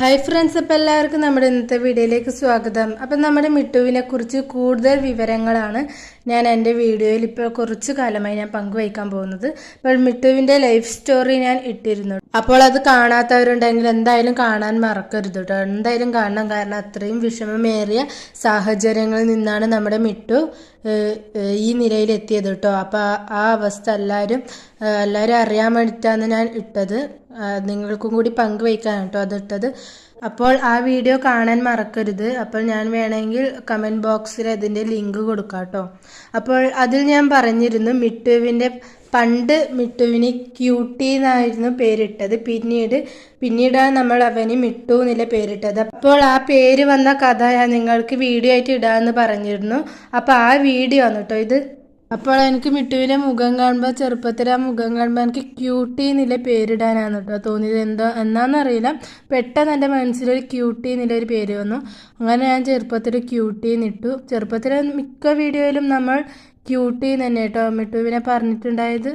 Hi friends അപ്പോൾ എല്ലാവർക്കും നമ്മുടെ ഇന്നത്തെ വീഡിയോയിലേക്ക് സ്വാഗതം. അപ്പം നമ്മുടെ മിട്ടുവിനെ കുറിച്ച് കൂടുതൽ വിവരങ്ങളാണ് ഞാൻ എന്റെ വീഡിയോയിൽ ഇപ്പോൾ കുറച്ച് കാലമായി ഞാൻ പങ്കുവയ്ക്കാൻ പോകുന്നത്. അപ്പോൾ മിട്ടുവിന്റെ ലൈഫ് സ്റ്റോറി ഞാൻ ഇട്ടിരുന്നു. അപ്പോൾ അത് കാണാത്തവരുണ്ടെങ്കിൽ എന്തായാലും കാണാൻ മറക്കരുത് കേട്ടോ. എന്തായാലും കാണണം. കാരണം അത്രയും വിഷമമേറിയ സാഹചര്യങ്ങളിൽ നിന്നാണ് നമ്മുടെ മിട്ടു ഈ നിലയിലെത്തിയത് കേട്ടോ. അപ്പോൾ ആ അവസ്ഥ എല്ലാവരും എല്ലാവരും അറിയാൻ വേണ്ടിയിട്ടാണ് ഞാൻ ഇട്ടത്. നിങ്ങൾക്കും കൂടി പങ്കുവയ്ക്കാൻ കേട്ടോ അതിട്ടത് അപ്പോൾ ആ വീഡിയോ കാണാൻ മറക്കരുത്. അപ്പോൾ ഞാൻ വേണമെങ്കിൽ കമന്റ് ബോക്സിൽ അതിന്റെ ലിങ്ക് കൊടുക്കാം കേട്ടോ അപ്പോൾ അതിൽ ഞാൻ പറഞ്ഞിരുന്നു മിട്ടുവിന്റെ പണ്ട് മിട്ടുവിന് ക്യൂട്ടി എന്നായിരുന്നു പേരിട്ടത്. പിന്നീട് പിന്നീടാണ് നമ്മൾ അവന് മിട്ടു എന്നില്ല പേരിട്ടത്. അപ്പോൾ ആ പേര് വന്ന കഥ ഞാൻ നിങ്ങൾക്ക് വീഡിയോ ആയിട്ട് ഇടാമെന്ന് പറഞ്ഞിരുന്നു. അപ്പോൾ ആ വീഡിയോ ആണ് കേട്ടോ ഇത്. അപ്പോൾ എനിക്ക് മിട്ടുവിനെ മുഖം കാണുമ്പോൾ ചെറുപ്പത്തിൽ ആ മുഖം കാണുമ്പോൾ എനിക്ക് ക്യൂട്ടി എന്നുള്ള പേരിടാനാണ് കേട്ടോ തോന്നിയത്. എന്താ എന്നാന്നറിയില്ല. പെട്ടെന്ന് എന്റെ മനസ്സിലൊരു ക്യൂട്ടി എന്നുള്ളൊരു പേര് വന്നു. അങ്ങനെ ഞാൻ ചെറുപ്പത്തിൽ ക്യൂട്ടി എന്നിട്ടു. ചെറുപ്പത്തിൽ മിക്ക വീഡിയോയിലും നമ്മൾ ക്യൂട്ടി തന്നെ കേട്ടോ മിട്ടുവിനെ പറഞ്ഞിട്ടുണ്ടായത്.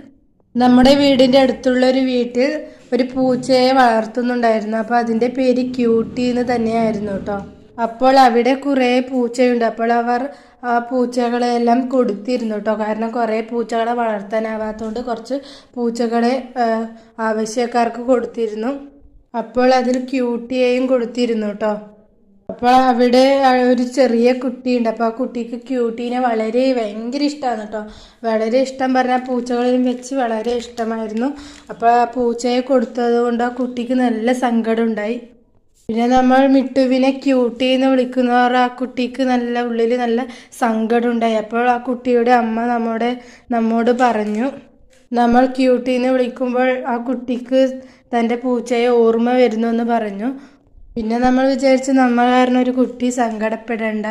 നമ്മുടെ വീടിന്റെ അടുത്തുള്ള ഒരു വീട്ടിൽ ഒരു പൂച്ചയെ വളർത്തുന്നുണ്ടായിരുന്നു. അപ്പോൾ അതിന്റെ പേര് ക്യൂട്ടി എന്ന് തന്നെയായിരുന്നു കേട്ടോ. അപ്പോൾ അവിടെ കുറേ പൂച്ചയുണ്ട്. അപ്പോൾ അവർ ആ പൂച്ചകളെല്ലാം കൊടുത്തിരുന്നു കേട്ടോ കാരണം കുറേ പൂച്ചകളെ വളർത്താനാവാത്തതുകൊണ്ട് കുറച്ച് പൂച്ചകളെ ആവശ്യക്കാർക്ക് കൊടുത്തിരുന്നു. അപ്പോൾ അതിൽ ക്യൂട്ടിയെയും കൊടുത്തിരുന്നു കേട്ടോ അപ്പോൾ അവിടെ ഒരു ചെറിയ കുട്ടിയുണ്ട്. അപ്പോൾ ആ കുട്ടിക്ക് ക്യൂട്ടീനെ വളരെ ഭയങ്കര ഇഷ്ടമാണ് കേട്ടോ വളരെ ഇഷ്ടം പറഞ്ഞാൽ പൂച്ചകളിലും വെച്ച് വളരെ ഇഷ്ടമായിരുന്നു. അപ്പോൾ ആ പൂച്ചയെ കൊടുത്തത് കൊണ്ട് ആ കുട്ടിക്ക് നല്ല സങ്കടം ഉണ്ടായി. പിന്നെ നമ്മൾ മിട്ടുവിനെ ക്യൂട്ടി എന്ന് വിളിക്കുന്നവർ ആ കുട്ടിക്ക് നല്ല ഉള്ളിൽ നല്ല സങ്കടം ഉണ്ടായി. അപ്പോൾ ആ കുട്ടിയുടെ അമ്മ നമ്മുടെ നമ്മോട് പറഞ്ഞു നമ്മൾ ക്യൂട്ടി എന്ന് വിളിക്കുമ്പോൾ ആ കുട്ടിക്ക് തന്റെ പൂച്ചയെ ഓർമ്മ വരുന്നു എന്ന് പറഞ്ഞു. പിന്നെ നമ്മൾ വിചാരിച്ചു നമ്മൾ കാരണം ഒരു കുട്ടി സങ്കടപ്പെടേണ്ട.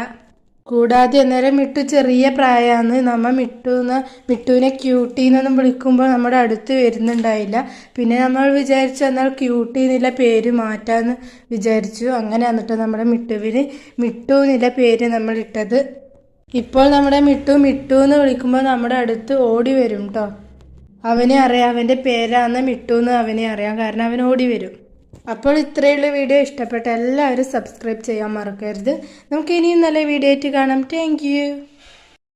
കൂടാതെ അന്നേരം മിട്ടു ചെറിയ പ്രായമാണ് നമ്മ മിട്ടുന്ന് മിട്ടുവിനെ ക്യൂട്ടി എന്നൊന്നും വിളിക്കുമ്പോൾ നമ്മുടെ അടുത്ത് വരുന്നുണ്ടായില്ല. പിന്നെ നമ്മൾ വിചാരിച്ചു എന്നാൽ ക്യൂട്ടി എന്നുള്ള പേര് മാറ്റാമെന്ന് വിചാരിച്ചു. അങ്ങനെ എന്നിട്ട് നമ്മുടെ മിട്ടുവിന് മിട്ടു എന്നുള്ള പേര് നമ്മൾ ഇട്ടത്. ഇപ്പോൾ നമ്മുടെ മിട്ടു മിട്ടു എന്ന് വിളിക്കുമ്പോൾ നമ്മുടെ അടുത്ത് ഓടി വരും കേട്ടോ അവനെ അറിയാം. അവന്റെ പേരാണ് മിട്ടു എന്ന് അവനെ അറിയാം. കാരണം അവൻ ഓടി വരും. അപ്പോൾ ഇത്രയുള്ള വീഡിയോ ഇഷ്ടപ്പെട്ട എല്ലാവരും സബ്സ്ക്രൈബ് ചെയ്യാൻ മറക്കരുത്. നമുക്ക് ഇനിയും നല്ല വീഡിയോ ആയിട്ട് കാണാം. താങ്ക്